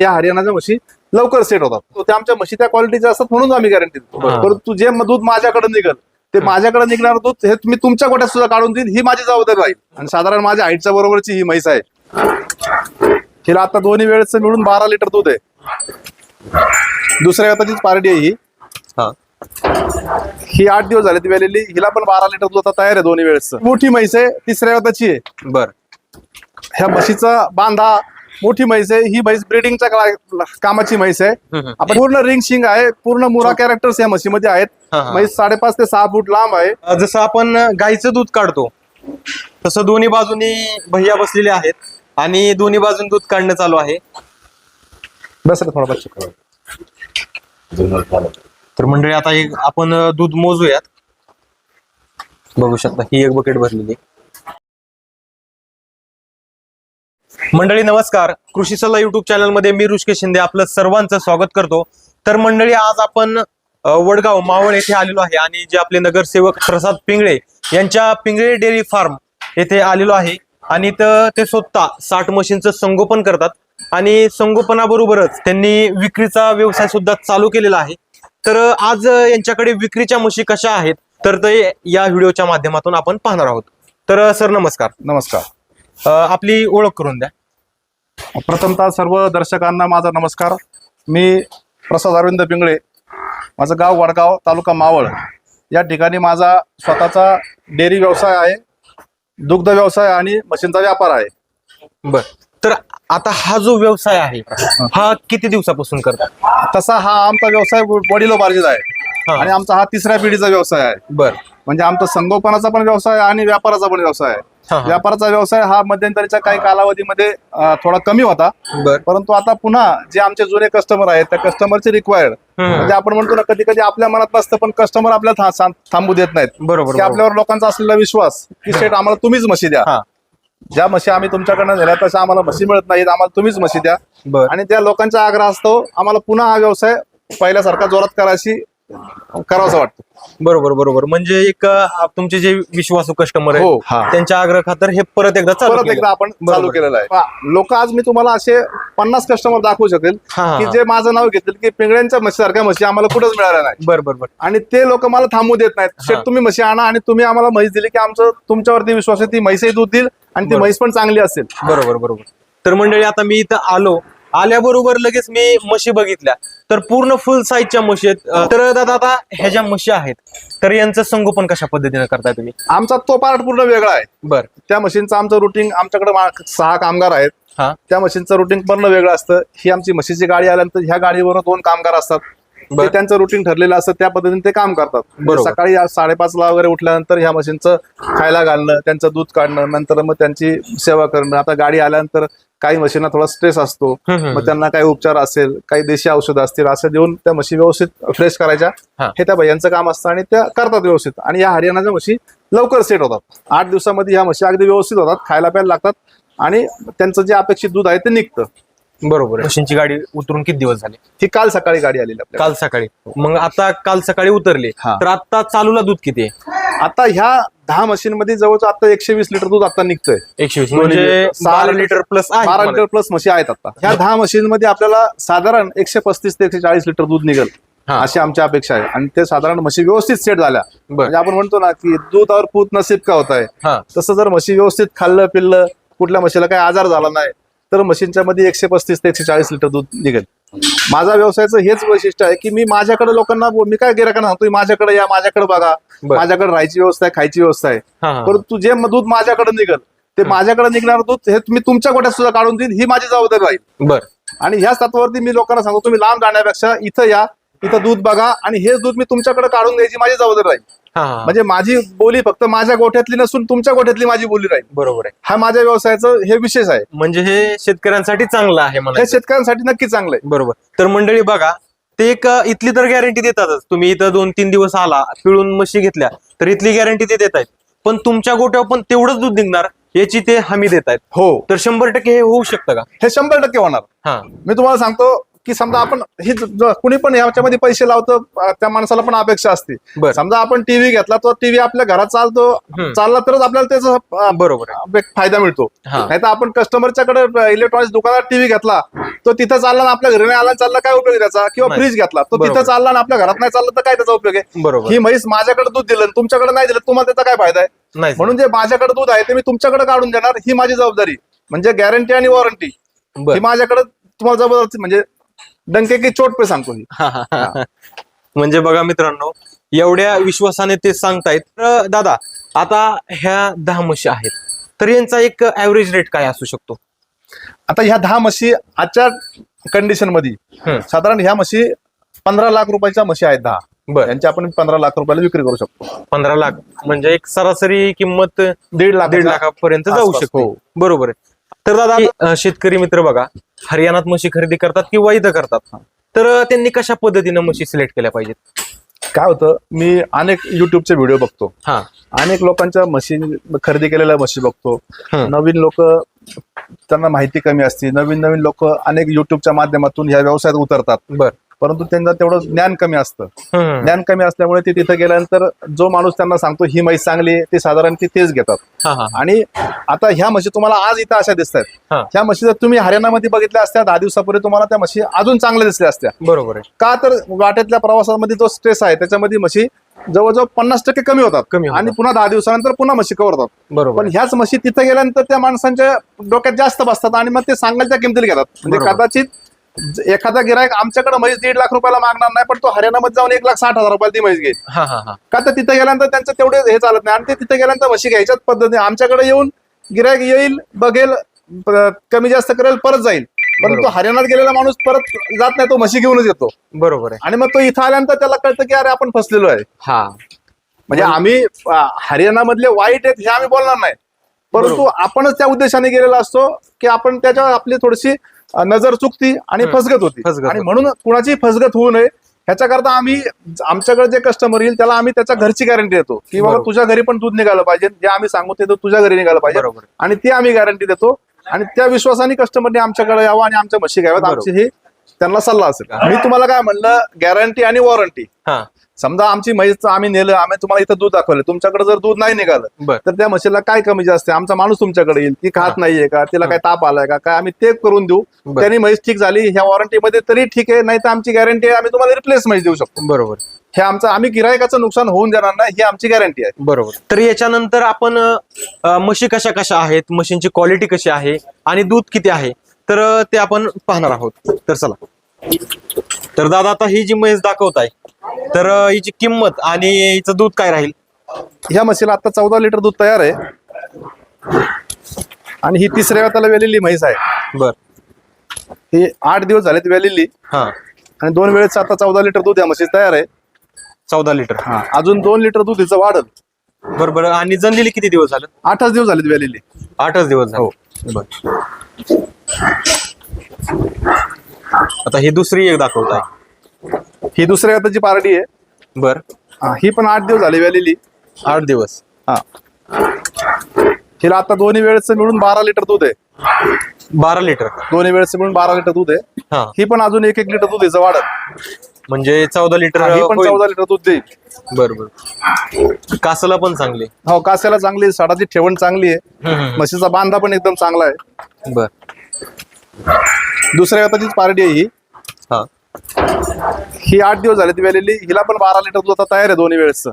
या हरियाणाच्या म्हशी लवकर सेट होतात. तो त्या आमच्या म्हशी त्या क्वालिटीच्या असतात म्हणून आम्ही गॅरंटी देतो. हा. परंतु जे म- दूध माझ्याकडे निघल ते माझ्याकडे निघणार दूध हे मी तुमच्या गोट्यात सुद्धा काढून देईन ही माझी जबाबदारी राहील. आणि साधारण माझ्या हाईटच्या बरोबरची ही म्हैस आहे. हिला आता दोन्ही वेळेचं मिळून बारा लिटर दूध आहे. दुसऱ्या वेताचीच पार्टी आहे ही. हा. ही आठ दिवस झाले ती वेलेली. हिला पण बारा लिटर दूध आता तयार आहे दोन्ही वेळेस मोठी म्हैस आहे तिसऱ्या वेताची आहे. बर. ह्या म्हशीचा बांधा मोठी म्हैस आहे. ही म्हैस ब्रिडिंगच्या कामाची म्हैस आहे. आपण पूर्ण रिंग शिंग आहे. पूर्ण मुरा कॅरेक्टर्स या म्हशीमध्ये आहेत. म्हैस साडेपाच ते सहा फूट लांब आहे. जसं आपण गाईचं दूध काढतो तसं दोन्ही बाजूनी भैया बसलेले आहेत आणि दोन्ही बाजून दूध काढणं चालू आहे. बस थोडा. तर मंडळी आता एक आपण दूध मोजूयात. बघू शकता ही एक बकेट भरलेली मंडळी नमस्कार. कृषी सल्ला युट्यूब चॅनलमध्ये मी ऋषिकेश शिंदे आपलं सर्वांचं स्वागत करतो. तर मंडळी आज आपण वडगाव मावळ येथे आलेलो आहे आणि जे आपले नगरसेवक प्रसाद पिंगळे यांच्या पिंगळे डेअरी फार्म येथे आलेलो आहे आणि ते स्वतः साठ मशीनचं संगोपन करतात आणि संगोपनाबरोबरच त्यांनी विक्रीचा व्यवसाय सुद्धा चालू केलेला आहे. तर आज यांच्याकडे विक्रीच्या म्हशी कशा आहेत? तर ते या व्हिडिओच्या माध्यमातून आपण पाहणार आहोत. तर सर नमस्कार. नमस्कार. आपली ओळख करून द्या. प्रथमतः सर्व दर्शकांना माझा नमस्कार. मी प्रसाद अरविंद पिंगळे. माझं गाव वडगाव तालुका मावळ. या ठिकाणी माझा स्वतःचा डेअरी व्यवसाय आहे. दुग्ध व्यवसाय आणि मशीनचा व्यापार आहे. बर. तर आता हा जो व्यवसाय आहे हा किती दिवसापासून करता? तसा हा आमचा व्यवसाय वडिलोपार्जित आहे. आणि आमचा हा तिसऱ्या पिढीचा व्यवसाय आहे. बर. म्हणजे आमचा संगोपनाचा पण व्यवसाय आहे आणि व्यापाराचा पण व्यवसाय आहे. व्यापाराचा व्यवसाय हा मध्यंतरीच्या काही कालावधीमध्ये थोडा कमी होता. परंतु आता पुन्हा जे आमचे जुने कस्टमर आहेत त्या कस्टमरचे रिक्वायर्ड. म्हणजे आपण म्हणतो ना कधी कधी आपल्या मनात नसतं पण कस्टमर आपल्याला थां- थांबू देत नाहीत. बरोबर. आपल्यावर लोकांचा असलेला विश्वास की शेठ आम्हाला तुम्हीच म्हशी द्या. ज्या म्हशी आम्ही तुमच्याकडनं झाल्या तशा आम्हाला म्हशी मिळत नाहीत आम्हाला तुम्हीच म्हशी द्या. आणि त्या लोकांच्या आग्रह असतो आम्हाला पुन्हा हा व्यवसाय पहिल्यासारखा जोरात करायची करावासा वाटतो बरोबर बरोबर म्हणजे एक तुमचे जे विश्वासू कस्टमर हो, आहेत हा. त्यांच्या आग्रह खातर हे परत एकदा चालू परत केलं. एकदा आपण चालू बरोबर. केलेलं आहे लोक आज मी तुम्हाला असे पन्नास कस्टमर दाखवू शकेल हा, की. जे माझं नाव घेतील की पिंगळ्यांच्या म्हशी सारख्या म्हशी आम्हाला कुठंच मिळाल्या नाही बर बर बर आणि ते लोक मला थांबू देत नाहीत शेठ. तुम्ही म्हशी आणा आणि तुम्ही आम्हाला म्हैस दिली की आमचं तुमच्यावरती विश्वास आहे ती म्हैसही दूध देईल आणि ती बरोबर. म्हैस पण चांगली असेल बरोबर बरोबर तर मंडळी आता मी इथं आलो आल्याबरोबर लगेच मी म्हशी बघितल्या. तर पूर्ण फुल साईजच्या म्हशी आहेत. तर दादा आता ह्या ज्या म्हशी आहेत तर यांचं संगोपन कशा पद्धतीने करताय तुम्ही? आमचा तो पार्ट पूर्ण वेगळा आहे. बर. त्या मशीनचं आमचं रुटीन आमच्याकडे मा- सहा कामगार आहेत. हा. त्या मशीनचं रुटीन पूर्ण वेगळं असतं. ही आमची म्हशीची गाडी आल्यानंतर ह्या गाडीवर दोन कामगार असतात. बर. त्यांचं रुटीन ठरलेलं असतं. त्या पद्धतीने ते काम करतात. बरोबर. सकाळी या साडेपाचला वगैरे उठल्यानंतर ह्या मशीनचं खायला घालणं त्यांचं दूध काढणं नंतर मग त्यांची सेवा करणं. आता गाडी आल्यानंतर काही म्हशींना थोडा स्ट्रेस असतो. मग त्यांना काही उपचार असेल काही देशी औषधं असतील असं देऊन त्या म्हशी व्यवस्थित फ्रेश करायच्या. हा. त्या भैयांचं काम असतं आणि त्या करतात व्यवस्थित. आणि या हरियाणाच्या म्हशी लवकर सेट होतात. आठ दिवसामध्ये ह्या म्हशी अगदी व्यवस्थित होतात खायला प्यायला लागतात आणि त्यांचं जे अपेक्षित दूध आहे ते निघतं. बरोबर मशीनची गाडी उतरून किती दिवस झाले? ही काल सकाळी गाडी आलेली आपल्याला काल सकाळी. मग आता काल सकाळी उतरले. हा. तर आता चालूला दूध किती आहे? आता ह्या दहा मशीन मध्ये जवळजवळ आता एकशे वीस लिटर दूध आता निघतंय. एकशे वीस दोन्ही म्हणजे सहा बारा लिटर- प्लस बारा. लिटर प्लस म्हशी आहेत आता. ह्या दहा मशीन मध्ये आपल्याला साधारण एकशे पस्तीस ते एकशे चाळीस लिटर दूध निघेल. अशी आमची अपेक्षा आहे. आणि ते साधारण म्हशी व्यवस्थित सेट झाल्या. म्हणजे आपण म्हणतो ना की दूध और पूत नसीब का होत आहे? तसं जर म्हशी व्यवस्थित खाल्लं पिल्लं कुठल्या म्हशीला काही आजार झाला नाही तर म्हशींच्या मध्ये एकशे पस्तीस ते एकशे चाळीस लिटर दूध निघेल. माझा व्यवसायाचं हेच वैशिष्ट्य आहे की मी माझ्याकडे लोकांना मी काय गिरायकांना सांगतो माझ्याकडे या माझ्याकडे बघा. माझ्याकडे राहायची व्यवस्था आहे खायची व्यवस्था आहे. परंतु जे दूध माझ्याकडे निघेल ते माझ्याकडे निघणार दूध हे मी तुमच्या गोट्यात सुद्धा काढून देईन ही माझी जबाबदारी राहील. बर. आणि ह्याच तत्वावरती मी लोकांना सांगतो तुम्ही लांब जाण्यापेक्षा इथं या इथं दूध बघा आणि हेच दूध मी तुमच्याकडे काढून द्यायची माझी जबाबदारी राहील. हा म्हणजे माझी बोली फक्त माझ्या गोठ्यातली नसून तुमच्या गोठ्यातली माझी बोली राहील. बरोबर आहे. हा माझ्या व्यवसायाचं हे विशेष आहे. म्हणजे हे शेतकऱ्यांसाठी चांगलं आहे मला हे शेतकऱ्यांसाठी नक्की चांगलं आहे. बरोबर. तर मंडळी बघा ते एक इथली तर गॅरंटी देतातच. तुम्ही इथं दोन तीन दिवस आला पिळून म्हशी घेतल्या तर इथली गॅरंटी ते देत आहेत पण तुमच्या गोट्यावर पण तेवढंच दूध निघणार याची ते हमी देत आहेत हो. तर शंभर टक्के हे होऊ शकतं का? हे शंभर टक्के होणार. हा. मी तुम्हाला सांगतो की समजा आपण ही कुणी पण याच्यामध्ये पैसे लावतं त्या माणसाला पण अपेक्षा असते. समजा आपण टीव्ही घेतला तो टीव्ही आपल्या घरात चालतो. चालला तरच आपल्याला त्याचा बरोबर फायदा मिळतो. नाही तर आपण कस्टमरच्याकडे इलेक्ट्रॉनिक्स दुकानात टीव्ही घेतला तो तिथं चालला ना आपल्या घरी नाही आला चालला काय उपयोग त्याचा? किंवा. फ्रीज घेतला तो. तिथं चालला ना आपल्या घरात नाही चालला तर काय त्याचा उपयोग आहे? बरोबर. ही म्हैस माझ्याकडे दूध दिलं आणि तुमच्याकडे नाही दिलं तुम्हाला त्याचा काय फायदा आहे? म्हणून जे माझ्याकडे दूध आहे ते मी तुमच्याकडे काढून देणार ही माझी जबाबदारी. म्हणजे गॅरंटी आणि वॉरंटी ही माझ्याकडे तुम्हाला जबरदस्ती म्हणजे डंके की चोट पे सांगतो ही. म्हणजे बघा मित्रांनो एवढ्या विश्वासाने ते सांगतायत. तर दादा आता ह्या दहा म्हशी आहेत. तर यांचा एक ऍव्हरेज रेट काय असू शकतो? आता ह्या दहा म्हशी आजच्या कंडिशनमध्ये हम्म. साधारण ह्या म्हशी पंधरा लाख रुपयाच्या म्हशी आहेत दहा. बर. यांची आपण पंधरा लाख रुपयाला विक्री करू शकतो. पंधरा लाख म्हणजे एक सरासरी किंमत दीड लाख दीड लाखापर्यंत जाऊ आसपास, शकते. हो. बरोबर आहे. तर दादा अं, शेतकरी मित्र बघा हरियाणात म्हशी खरेदी करतात किंवा इथं करतात. तर त्यांनी कशा पद्धतीनं म्हशी सिलेक्ट केल्या पाहिजेत? काय होतं मी अनेक युट्यूबचे व्हिडिओ बघतो. हा. अनेक लोकांच्या म्हशी खरेदी केलेल्या म्हशी बघतो. नवीन लोक त्यांना माहिती कमी असते. नवीन नवीन लोक अनेक युट्यूबच्या माध्यमातून ह्या व्यवसायात उतरतात. बर. परंतु त्यांना तेवढं ज्ञान कमी असतं. ज्ञान कमी असल्यामुळे ते तिथं गेल्यानंतर जो माणूस त्यांना सांगतो ही म्हैस चांगली ते साधारण ती तेच घेतात. आणि आता ह्या म्हशी तुम्हाला आज इथं अशा दिसत आहेत हा. ह्या म्हशी जर तुम्ही हरियाणामध्ये बघितल्या असत्या दहा दिवसापूर्वी तुम्हाला त्या म्हशी अजून चांगल्या दिसल्या असत्या. बरोबर आहे. का तर वाटेतल्या प्रवासामध्ये जो स्ट्रेस आहे त्याच्यामध्ये म्हशी जवळजवळ पन्नास टक्के कमी होतात. कमी. आणि पुन्हा दहा दिवसानंतर पुन्हा म्हशी कवर होतात. बरोबर पण ह्याच म्हशी तिथे गेल्यानंतर त्या माणसांच्या डोक्यात जास्त बसतात आणि मग ते सांगायच्या किमतीला घेतात. म्हणजे. कदाचित एखादा गिरायक आमच्याकडे म्हैस दीड लाख रुपयाला मागणार नाही पण तो हरियाणामध्ये जाऊन एक लाख साठ हजार रुपयाला ती म्हैस घेईल. हा हा हा. का तर तिथे गेल्यानंतर त्यांचं तेवढे हे चालत नाही. आणि ते तिथे गेल्यानंतर म्हशी घ्यायच्याच पद्धतीने आमच्याकडे येऊन गिरायक येईल बघेल प- कमी जास्त करेल परत जाईल. पण तो बरोबर. हरियाणात गेलेला माणूस परत जात नाही तो म्हशी घेऊनच येतो. बरोबर आहे. आणि मग तो इथं आल्यानंतर त्याला कळतं की अरे आपण फसलेलो आहे. हा. म्हणजे आम्ही अं, हरियाणामधले वाईट आहेत हे आम्ही बोलणार नाही. परंतु आपणच त्या उद्देशाने गेलेला असतो की आपण त्याच्यावर आपली थोडीशी नजर चुकती आणि. फसगत होती. फसगत आणि. म्हणून कुणाची फसगत होऊ नये ह्याच्याकरता आम्ही आमच्याकडे जे कस्टमर येईल त्याला आम्ही त्याच्या घरची गॅरंटी देतो. की बाबा. तुझ्या घरी पण दूध निघालं पाहिजे जे आम्ही सांगू ते तुझ्या घरी निघालं पाहिजे. आणि ते आम्ही गॅरंटी देतो. आणि त्या विश्वासाने कस्टमरने आमच्याकडे यावं आणि आमच्या म्हशी घ्याव्यात. आमची ही त्यांना सल्ला असेल. मी तुम्हाला काय म्हणलं? गॅरंटी आणि वॉरंटी समजा आमची म्हैस आम्ही नेलं आम्ही तुम्हाला इथं दूध दाखवलं. तुमच्याकडे जर दूध नाही निघालं बर. तर त्या म्हशीला काय कमी जास्त आमचा माणूस तुमच्याकडे येईल. ती. खात नाहीये का? तिला काय ताप आलाय का? काय आम्ही ते करून देऊ. त्यांनी म्हैस ठीक झाली ह्या वॉरंटीमध्ये तरी ठीक आहे नाही तर आमची गॅरंटी आहे आम्ही तुम्हाला रिप्लेस म्हैस देऊ शकतो. बरोबर. हे आमचं आम्ही गिरायकाचं नुकसान होऊन देणार नाही ही आमची गॅरंटी आहे. बरोबर. तर याच्यानंतर आपण म्हशी कशा कशा आहेत? म्हशींची क्वालिटी कशी आहे? आणि दूध किती आहे? तर ते आपण पाहणार आहोत. तर चला. तर दादा आता ही जी म्हैस दाखवत आहे तर हिची किंमत आणि हिचं दूध काय राहील? ह्या म्हशीला आता चौदा लिटर दूध तयार आहे. आणि ही तिसऱ्या वेळाला वेलेली म्हैस आहे. बर. ही आठ दिवस झालेत वेलेली. हा. आणि दोन वेळेस आता चौदा लिटर दूध या म्हशीस तयार आहे. चौदा लिटर. हा. अजून दोन लिटर दूध हिचं वाढत बर बर. आणि जनलेली किती दिवस झाले? आठच दिवस झालेत वेलेली. आठच दिवस हो. झाले बर. आता ही दुसरी एक दाखवत आहे. ही दुसऱ्या वेळाची पार्टी आहे. बर. हा, ही पण आठ दिवस झाली वेलेली आठ दिवस. हा. हिला आता दोन्ही वेळेचं मिळून बारा लिटर दूध आहे. बारा लिटर. दोन्ही वेळेचं मिळून बारा लिटर दूध आहे. हा. ही पण अजून एक एक लिटर दूध हिचं वाढत. म्हणजे चौदा लिटर ही पण होईल. चौदा लिटर दूध देईल. बर बर. कासला पण चांगले. हो कास्याला चांगली आहे, साडाची ठेवण चांगली आहे. म्हशीचा बांधा पण एकदम चांगला आहे. बर. दुसऱ्या वेळाचीच पार्टी आहे ही. हा आठ दिवस झाले ती वेलेली. हिला पण बारा लिटर दूध आता तयार आहे दोन्ही वेळेस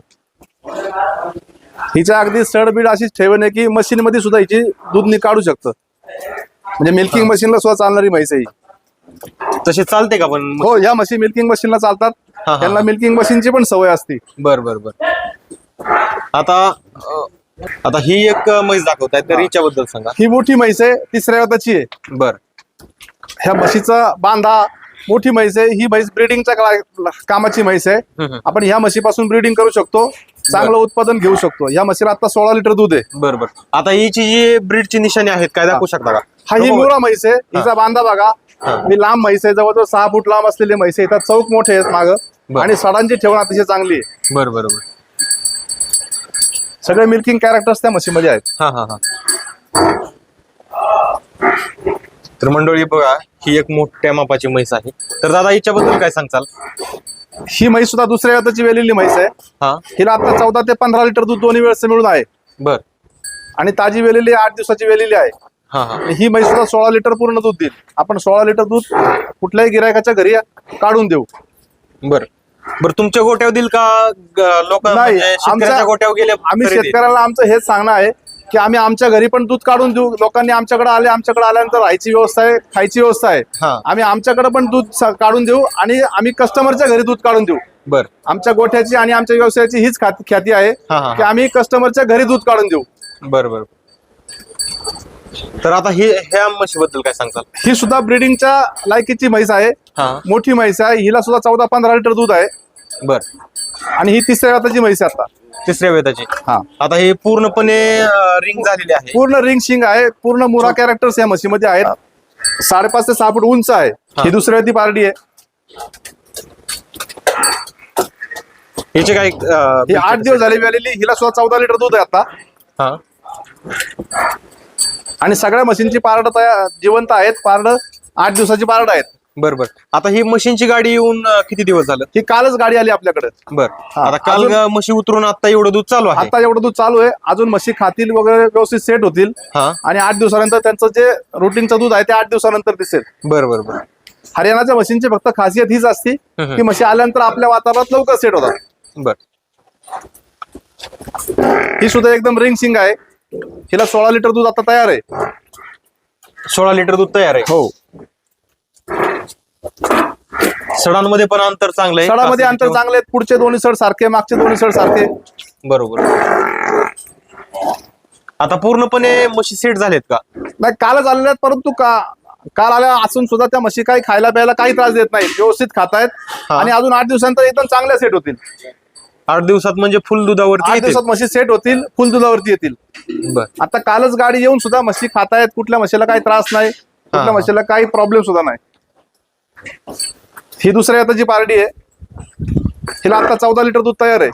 हिच्या अगदी सडबीड अशीच ठेवण आहे की मशीन मध्ये सुद्धा हिची दूध नि काढू शकतं. म्हणजे मिल्किंग मशीनला सुद्धा चालणारी म्हैस आहे ही. तसे चालते का पण हो या म्हशी मिल्किंग मशीनला चालतात. हा. त्यांना मिल्किंग मशीनची पण सवय असते. बर बर बर. आता अं, आता ही एक म्हैस दाखवताय तर हिच्याबद्दल सांगा. ही मोठी म्हैस आहे तिसऱ्या वेळाची आहे. बर. ह्या म्हशीचा बांधा मोठी म्हैस आहे. ही म्हैस ब्रिडिंगच्या कामाची म्हैस आहे. आपण ह्या म्हशीपासून ब्रिडिंग करू शकतो. चांगलं उत्पादन घेऊ शकतो. या म्हशीला आता सोळा लिटर दूध आहे. बर बर. आता हिची जी ब्रीडची निशाणी आहेत काय दाखवू शकता का? हा ही. मुरा म्हैस आहे. हिचा बांधा बघा. हा. मी लांब म्हैस आहे. जवळजवळ सहा फूट लांब असलेली म्हैस आहे. इथं चौक मोठे आहेत माग. आणि सडांची ठेवण अतिशय चांगली आहे. बर बर बर. सगळे मिल्किंग कॅरेक्टर्स त्या म्हशीमध्ये आहेत. हा हा हा. तर मंडळी बघा ही एक मोठ्या मापाची म्हैस आहे. तर दादा हिच्याबद्दल काय सांगचाल ही म्हैस सुद्धा दुसऱ्या जाताची वेलेली म्हैस आहे. हा. हिला आता चौदा ते पंधरा लिटर दूध दोन्ही वेळेस मिळून आहे. बर. आणि ताजी वेलेली आठ दिवसाची वेलेली आहे. हा हा. आणि ही म्हैस सुद्धा सोळा लिटर पूर्ण दूध देईल. आपण सोळा लिटर दूध कुठल्याही गिरायकाच्या घरी काढून देऊ. बर. बर तुमच्या गोट्यावर देईल का लोक नाही, शेतकऱ्याच्या आमच्या- गोट्यावर गेले आम्ही? शेतकऱ्याला आमचं हेच सांगणं आहे. की आम्ही आमच्या घरी पण दूध काढून देऊ. लोकांनी आमच्याकडे आले आमच्याकडे आल्यानंतर राहायची व्यवस्था आहे खायची व्यवस्था आहे. हा. आम्ही आमच्याकडे पण दूध स- काढून देऊ आणि आम्ही कस्टमरच्या घरी दूध काढून देऊ. बर. आमच्या गोठ्याची आणि आमच्या व्यवसायाची हीच खात- ख्याती आहे हा, हा, की. आम्ही कस्टमरच्या घरी दूध काढून देऊ. बर बर. तर आता ही ह्या म्हशीबद्दल काय सांगताल? ही सुद्धा ब्रिडिंगच्या लायकीची म्हैस आहे. हा. मोठी म्हैस आहे. हिला सुद्धा चौदा पंधरा लिटर दूध आहे. बर. आणि ही तिसऱ्या जाताची म्हैस आहे आता. तिसऱ्या वेदाची हा. आता हे पूर्णपणे रिंग झालेली आहे. पूर्ण रिंग शिंग आहे. पूर्ण मुरा कॅरेक्टर्स या म्हशीमध्ये आहेत. साडेपाच ते सहा फूट उंच आहे. ही. दुसऱ्या ती पार्टी आहे. हिचे काय अं, ही आठ दिवस झाली आलेली हिला सुद्धा चौदा लिटर दूध आहे आता. हा. आणि सगळ्या मशीनची पारड तयार जिवंत आहेत. पारड आठ दिवसाची पारड आहेत. बर बर आता ही मशीनची गाडी येऊन अं, किती दिवस झालं? ही कालच गाडी आली आपल्याकडे. बर. हा, आता काल अजून- म्हशी उतरून आता एवढं दूध चालू आहे. आता एवढं दूध चालू आहे. अजून म्हशी खातील वगैरे व्यवस्थित सेट होतील. हा. आणि आठ दिवसानंतर त्यांचं जे रुटीनचं दूध आहे ते आठ दिवसानंतर दिसेल. बर बर बर. हरियाणाच्या म्हशींची फक्त खासियत हीच असते हम्म. की म्हशी आल्यानंतर आपल्या वातावरणात लवकर सेट होतात. बर. ही सुद्धा एकदम रिंग सिंग आहे. हिला सोळा लिटर दूध आता तयार आहे. सोळा लिटर दूध तयार आहे. हो. सडांमध्ये पण अंतर चांगलं आहे. सडामध्ये अंतर चांगले आहेत पुढचे दोन्ही सड सारखे मागचे दोन्ही सड सारखे. बरोबर. आता पूर्णपणे म्हशी सेट झालेत का? नाही कालच आलेले आहेत परंतु का काल आल्या असून सुद्धा त्या म्हशी काही खायला प्यायला काही त्रास देत नाहीत. व्यवस्थित खातायत. आणि अजून आठ दिवसानंतर एकदम चांगल्या सेट होतील. आठ दिवसात म्हणजे फुल दुधावरती आठ. दिवसात म्हशी सेट होतील फुल दुधावरती येतील. बर. आता कालच गाडी येऊन सुद्धा म्हशी खातायत. कुठल्या म्हशीला काही त्रास नाही. कुठल्या म्हशीला काही प्रॉब्लेम सुद्धा नाही. ही दुसऱ्या आताची पार्टी आहे हिला आता चौदा लिटर दूध तयार आहे.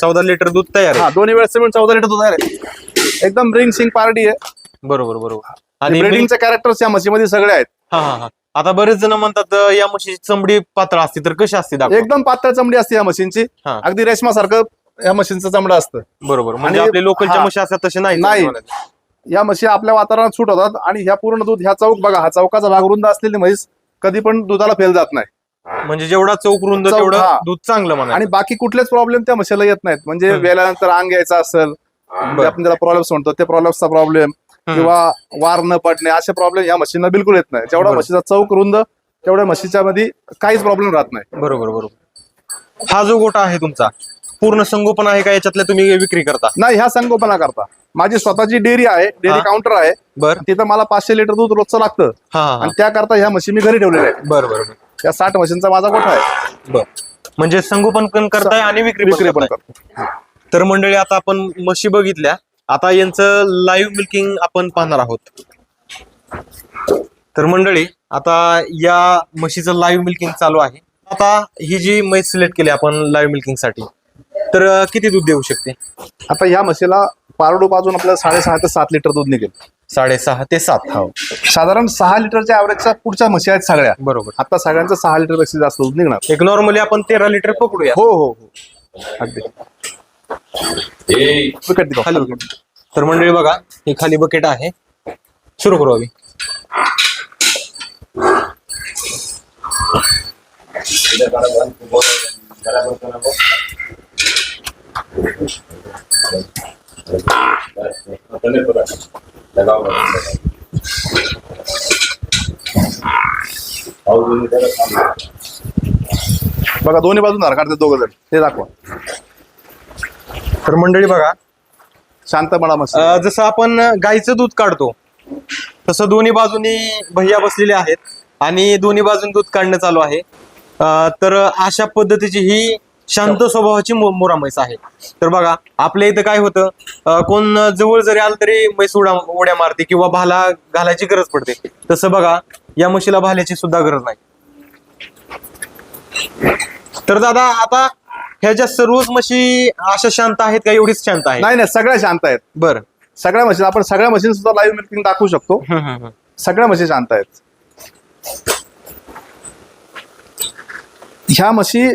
चौदा लिटर दूध तयार हा आहे दोन्ही वेळेस मिळून चौदा लिटर दूध तयार आहे. एकदम रिंग सिंग पार्टी आहे. बरोबर बरोबर. आणि आणि ब्रिडिंगचे कॅरेक्टर्स या म्हशीमध्ये सगळे आहेत. हा हा हा. आता बरेच जण म्हणतात अं, या म्हशीची चमडी पातळ असते तर कशी असते? दाखवा. एकदम पातळ चमडी असते या मशीनची हा. अगदी रेशमा सारखं या मशीनचं चमडं असतं. बरोबर. म्हणजे आणि- आपले लोकलच्या हा. म्हशी असतात तसे नाही. नाही या म्हशी आपल्या वातावरणात सूट होतात आणि ह्या पूर्ण दूध ह्या चौक बघा हा चौकाचा भाग रुंद असलेली म्हैस कधी पण दुधाला फेल जात नाही म्हणजे जेवढा चौक रुंद चौक, तेवढं हा. दूध चांगलं म्हणा आणि बाकी कुठलेच प्रॉब्लेम त्या म्हशीला येत नाहीत म्हणजे हम्म. वेल्यानंतर अंग यायचं असेल म्हणजे आपण त्याला प्रॉब्लेम्स म्हणतो ते प्रॉब्लेम्सचा प्रॉब्लेम. किंवा वार न पडणे असे प्रॉब्लेम या मशीनला बिलकुल येत नाही जेवढा बरं. म्हशीचा चौक रुंद तेवढ्या म्हशीच्या मध्ये काहीच प्रॉब्लेम राहत नाही बरोबर बरोबर हा जो गोटा आहे तुमचा पूर्ण संगोपन आहे का याच्यातल्या तुम्ही विक्री करता? नाही ह्या संगोपना करता. माझी स्वतःची डेअरी आहे डेअरी. काउंटर आहे. बर. तिथं मला पाचशे लिटर दूध रोजचं लागतं. आणि त्याकरता ह्या म्हशी मी घरी ठेवलेल्या आहेत. बर बर. त्या साठ म्हशींचा माझा गोठा आहे. बर. म्हणजे संगोपन पण करताय आणि विक्री विक्री पण. करतो तर मंडळी आता आपण म्हशी बघितल्या. आता यांचं लाईव्ह मिल्किंग आपण पाहणार आहोत. तर मंडळी आता या म्हशीचं लाईव्ह मिल्किंग चालू आहे. आता ही जी म्हैस सिलेक्ट केली आपण लाईव्ह मिल्किंगसाठी तर अं, किती दूध देऊ शकते? आता ह्या म्हशीला पारडू पाजून आपल्याला साडेसहा ते सात लिटर दूध निघेल. साडेसहा ते सात. हो. साधारण सहा लिटरच्या ॲव्हरेजच्या पुढच्या म्हशी आहेत सगळ्या. बरोबर. आता सगळ्यांचं सहा लिटरपेक्षा जास्त दूध निघणार. एक नॉर्मली आपण तेरा लिटर पकडूया. हो हो हो. अगदी. खाली. तर मंडळी बघा ही खाली बकेट आहे. सुरू करू आम्ही. बघा दोन्ही बाजून धार काढते दोघं जण. ते दाखवा. तर मंडळी बघा. शांतपणा मस्त. अं, जसं आपण गाईचं दूध काढतो तसं दोन्ही बाजूनी भैया बसलेले आहेत आणि दोन्ही बाजून दूध काढणं चालू आहे. अं, तर अशा पद्धतीची ही शांत स्वभावाची मो- मोरा म्हैस आहे. तर बघा आपल्या इथं काय होतं कोण जवळ जरी आलं तरी म्हैस उड्या उड्या मारते किंवा भाला घालायची गरज पडते. तसं बघा या म्हशीला भाल्याची सुद्धा गरज नाही. तर दादा आता ह्याच्या सर्वच म्हशी अशा शांत आहेत का एवढीच शांत आहे नाही नाही सगळ्या शांत आहेत. बरं. सगळ्या मशीन आपण सगळ्या मशीन सुद्धा लाईव्ह मिल्किंग दाखवू शकतो. सगळ्या म्हशी शांत आहेत. ह्या म्हशी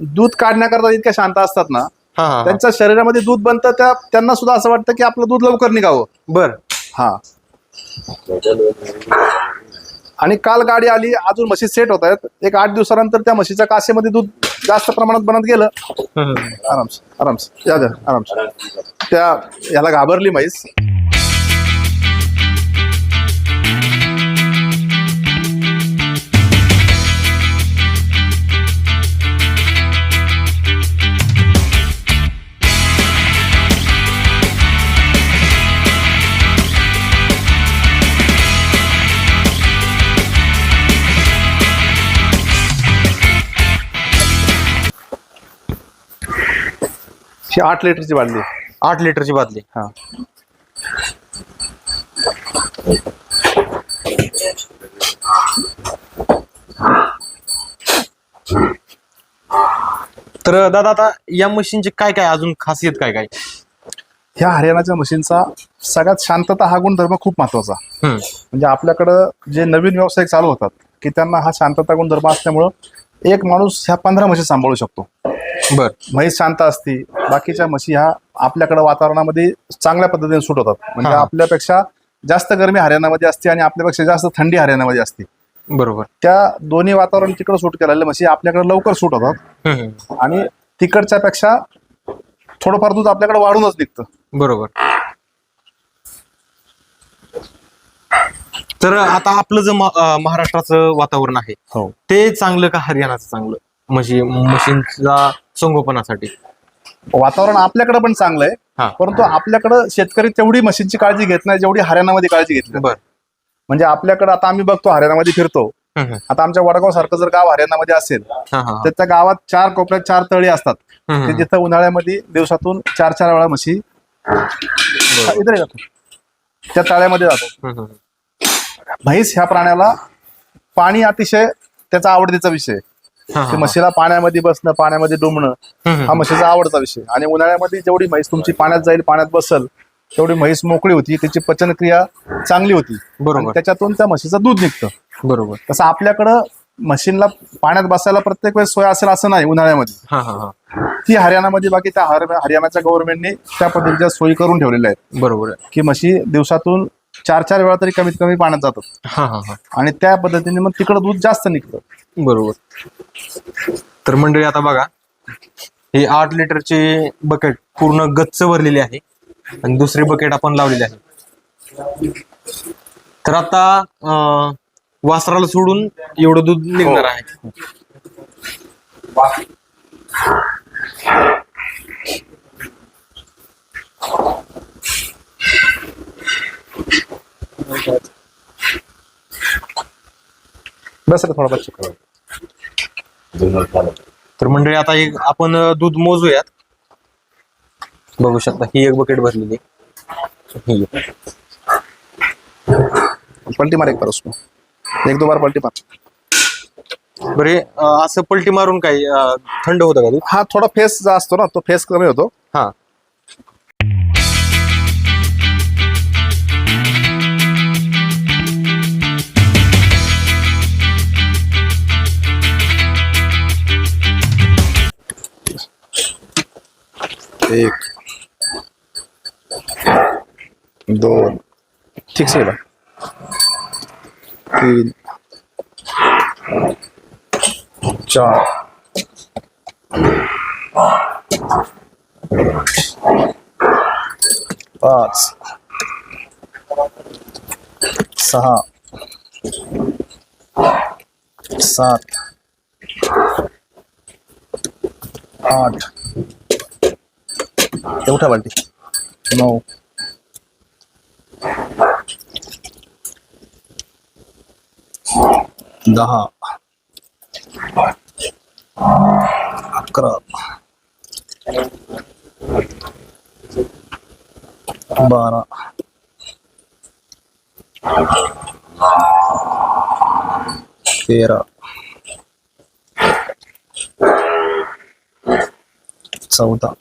दूध काढण्याकरता इतक्या शांत असतात ना हा हा, हा. त्यांच्या शरीरामध्ये दूध बनतं त्या त्यांना सुद्धा असं वाटतं की आपलं दूध लवकर निघावं. बर. हा. आणि काल गाडी आली अजून म्हशी सेट होत आहेत. एक आठ दिवसानंतर त्या म्हशीच्या कासेमध्ये दूध जास्त प्रमाणात बनत गेलं. हम्म. आरामस आरामस या द्या आरामस त्या याला घाबरली म्हैस. ही आठ लिटरची बाटली आठ लिटरची बादली. हा. तर दादा आता या मशीनची काय काय अजून खासियत काय काय? ह्या हरियाणाच्या म्हशींचा सगळ्यात शांतता हा गुणधर्म खूप महत्त्वाचा हम्म. म्हणजे आपल्याकडं जे नवीन व्यावसायिक चालू होतात की त्यांना हा शांतता गुणधर्म असल्यामुळं एक माणूस ह्या पंधरा म्हशी सांभाळू शकतो. बर. म्हैस शांत असती बाकीच्या म्हशी ह्या आपल्याकडं वातावरणामध्ये चांगल्या पद्धतीने सूट होतात. म्हणजे हा. आपल्यापेक्षा जास्त गरमी हरियाणामध्ये असते आणि आपल्यापेक्षा जास्त थंडी हरियाणामध्ये असते. बरोबर. त्या दोन्ही वातावरण तिकडं सूट केलेल्या म्हशी आपल्याकडे लवकर सूट होतात. हम्म. आणि तिकडच्या पेक्षा थोडंफार दूध आपल्याकडे वाढूनच निघतं. बरोबर. तर आता आपलं जे मा- अं, महाराष्ट्राचं वातावरण आहे हो. ते चांगलं का हरियाणाचं चांगलं? म्हशी मशीनच्या संगोपनासाठी. वातावरण आपल्याकडे पण चांगलं. आहे परंतु आपल्याकडं शेतकरी तेवढी म्हशींची काळजी घेत नाही जेवढी हरियाणामध्ये काळजी घेतली बर. म्हणजे आपल्याकडे आता आम्ही बघतो हरियाणामध्ये फिरतो. आता आमच्या वडगाव सारखं जर गाव हरियाणामध्ये असेल तर त्या गावात चार कोपऱ्यात चार तळी असतात. ते जिथं उन्हाळ्यामध्ये दिवसातून चार चार वेळा म्हशी इकडे जातो. त्या तळ्यामध्ये जातो. म्हैस ह्या प्राण्याला पाणी अतिशय त्याचा आवडतीचा विषय म्हशीला पाण्यामध्ये बसणं पाण्यामध्ये डुंबणं. हा म्हशीचा आवडता विषय. आणि उन्हाळ्यामध्ये जेवढी म्हैस तुमची पाण्यात जाईल पाण्यात बसल तेवढी म्हैस मोकळी होती त्याची पचनक्रिया चांगली होती. बरोबर. त्याच्यातून त्या म्हशीचं दूध निघतं. बरोबर. तसं आपल्याकडं म्हशींना पाण्यात बसायला प्रत्येक वेळेस सोय असेल असं नाही उन्हाळ्यामध्ये. ती हरियाणामध्ये बाकी त्या हर हरियाणाच्या गव्हर्नमेंटने त्या पद्धतीच्या सोयी करून ठेवलेल्या आहेत. बरोबर की म्हशी दिवसातून चार चार वेळा तरी कमीत कमी पाण्यात जातात. आणि त्या पद्धतीने मग तिकडं दूध जास्त निघतं. बरोबर. तर मंडळी आता बघा ही आठ लिटरची बकेट पूर्ण गच्च भरलेली आहे आणि दुसरी बकेट आपण लावलेली आहे. तर आता वासराला सोडून एवढं दूध निघणार आहे. बस रे थोडा बच्चा तर मंडळी आता एक आपण दूध मोजूयात. बघू शकता ही एक बकेट भरलेली. ही. पलटी मार एक बार उसमें एक दो बार पलटी मार. बरे असं पलटी मारून काय अं, थंड होतं का दूध? हा थोडा फेस जो असतो ना तो फेस कमी होतो. हा. एक दोन ठीक से तीन चार पाच सहा सात आठ ते उठा बाल्टी नऊ दहा अकरा बारा तेरा चौदा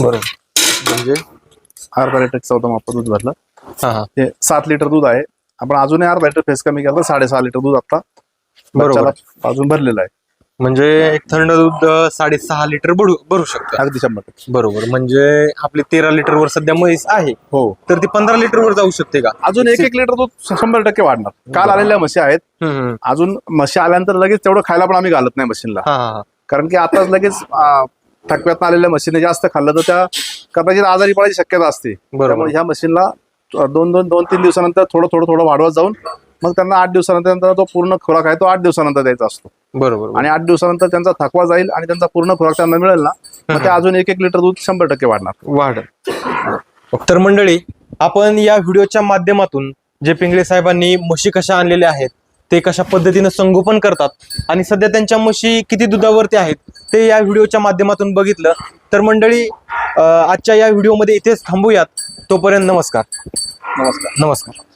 बरोबर. म्हणजे अर्धा लिटर चौदा माप दूध भरलं. हा हा. हे सात लिटर दूध आहे. आपण अजूनही अर्धा लिटर फेस कमी केला तर साडेसहा लिटर दूध आता बरोबर. बच्चाला अजून भरलेलं आहे. म्हणजे एक थंड दूध अं, साडेसहा लिटर भरू भरू शकतं. अगदी शंभर टक्के. बरोबर. म्हणजे आपली तेरा लिटर वर सध्या म्हैस आहे. हो. तर ती पंधरा लिटर वर जाऊ शकते का? अजून एक एक लिटर दूध शंभर टक्के वाढणार. काल आलेल्या म्हशी आहेत. हम्म, हम्म. अजून म्हशी आल्यानंतर लगेच तेवढं खायला पण आम्ही घालत नाही मशीनला हा हा हा. कारण की आता लगेच आ, थकव्यात आलेल्या म्हशीने जास्त खाल्लं तर त्या कदाचित आजारी पडायची शक्यता असते. बरोबर. ह्या मशीनला दोन दोन दोन तीन दिवसानंतर थोडं थोडं थोडं वाढवत जाऊन मग त्यांना आठ दिवसानंतर तो पूर्ण खुराक आहे तो आठ दिवसानंतर द्यायचा असतो. बरोबर आणि आठ दिवसानंतर त्यांचा थकवा जाईल आणि त्यांचा पूर्ण खुराक त्यांना मिळेल ना मग ते अजून एक एक लिटर दूध शंभर टक्के वाढणार. वाढ तर मंडळी आपण या व्हिडिओच्या माध्यमातून जे पिंगळे साहेबांनी म्हशी कशा आणलेल्या आहेत ते कशा पद्धतीनं संगोपन करतात आणि सध्या त्यांच्या म्हशी किती दुधावरती आहेत ते या व्हिडिओच्या माध्यमातून बघितलं तर मंडळी आजच्या या व्हिडिओमध्ये इथेच थांबूयात. तोपर्यंत नमस्कार. नमस्कार. नमस्कार.